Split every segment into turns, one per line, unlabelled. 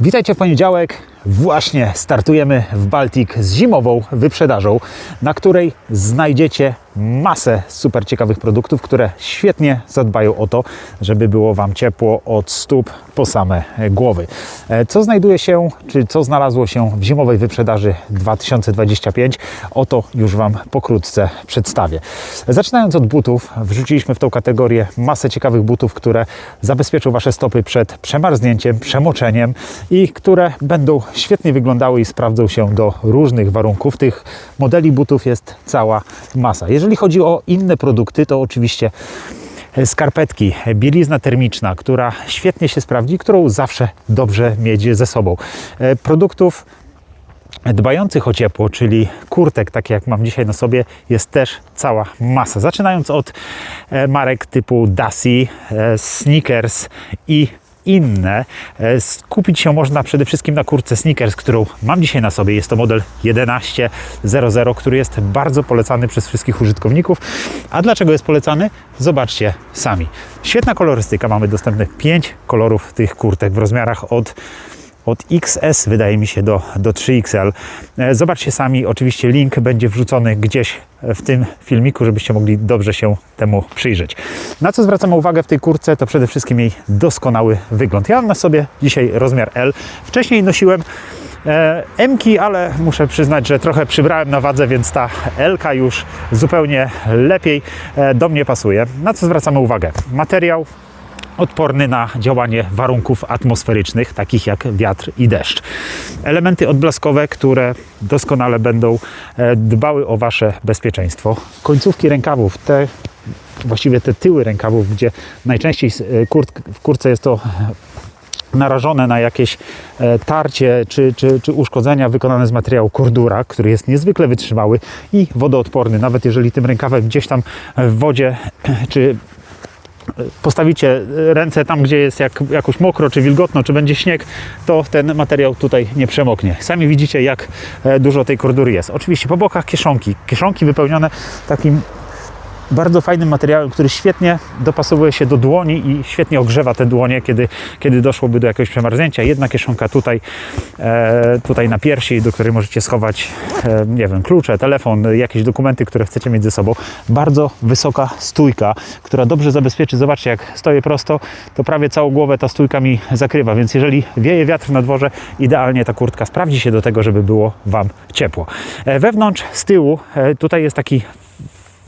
Witajcie w poniedziałek. Właśnie startujemy w Baltic z zimową wyprzedażą, na której znajdziecie masę super ciekawych produktów, które świetnie zadbają o to, żeby było Wam ciepło od stóp po same głowy. E, Co znajduje się, czy co znalazło się w zimowej wyprzedaży 2025? Oto już Wam pokrótce przedstawię. Zaczynając od butów, wrzuciliśmy w tą kategorię masę ciekawych butów, które zabezpieczą Wasze stopy przed przemarznięciem, przemoczeniem i które będą świetnie wyglądały i sprawdzą się do różnych warunków. Tych modeli butów jest cała masa. Jeżeli chodzi o inne produkty, to oczywiście skarpetki, bielizna termiczna, która świetnie się sprawdzi, którą zawsze dobrze mieć ze sobą. E, Produktów dbających o ciepło, czyli kurtek, takie jak mam dzisiaj na sobie, jest też cała masa. Zaczynając od e, marek typu Dasi, e, Sneakers i inne. E, Skupić się można przede wszystkim na kurtce Sneakers, którą mam dzisiaj na sobie. Jest to model 1100, który jest bardzo polecany przez wszystkich użytkowników. A dlaczego jest polecany? Zobaczcie sami. Świetna kolorystyka. Mamy dostępnych 5 kolorów tych kurtek w rozmiarach od od XS wydaje mi się do, do 3XL. E, Zobaczcie sami, oczywiście link będzie wrzucony gdzieś w tym filmiku, żebyście mogli dobrze się temu przyjrzeć. Na co zwracamy uwagę w tej kurce, to przede wszystkim jej doskonały wygląd. Ja mam na sobie dzisiaj rozmiar L. Wcześniej nosiłem e, M-ki, ale muszę przyznać, że trochę przybrałem na wadze, więc ta L-ka już zupełnie lepiej e, do mnie pasuje. Na co zwracamy uwagę? Materiał odporny na działanie warunków atmosferycznych, takich jak wiatr i deszcz. Elementy odblaskowe, które doskonale będą e, dbały o Wasze bezpieczeństwo. Końcówki rękawów, te właściwie te tyły rękawów, gdzie najczęściej e, w kurce jest to narażone na jakieś e, tarcie czy, czy, czy uszkodzenia wykonane z materiału kordura, który jest niezwykle wytrzymały i wodoodporny. Nawet jeżeli tym rękawem gdzieś tam w wodzie czy postawicie ręce tam, gdzie jest jak, jakoś mokro, czy wilgotno, czy będzie śnieg, to ten materiał tutaj nie przemoknie. Sami widzicie, jak e, dużo tej kordury jest. Oczywiście po bokach kieszonki. Kieszonki wypełnione takim bardzo fajnym materiałem, który świetnie dopasowuje się do dłoni i świetnie ogrzewa te dłonie, kiedy, kiedy doszłoby do jakiegoś przemarznięcia. Jedna kieszonka tutaj, e, tutaj na piersi, do której możecie schować, e, nie wiem, klucze, telefon, jakieś dokumenty, które chcecie mieć ze sobą. Bardzo wysoka stójka, która dobrze zabezpieczy. Zobaczcie, jak stoję prosto, to prawie całą głowę ta stójka mi zakrywa, więc jeżeli wieje wiatr na dworze, idealnie ta kurtka sprawdzi się do tego, żeby było Wam ciepło. E, wewnątrz, z tyłu, e, tutaj jest taki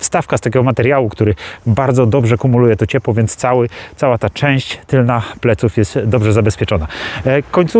wstawka z takiego materiału, który bardzo dobrze kumuluje to ciepło, więc cały, cała ta część tylna pleców jest dobrze zabezpieczona. E, Końcówki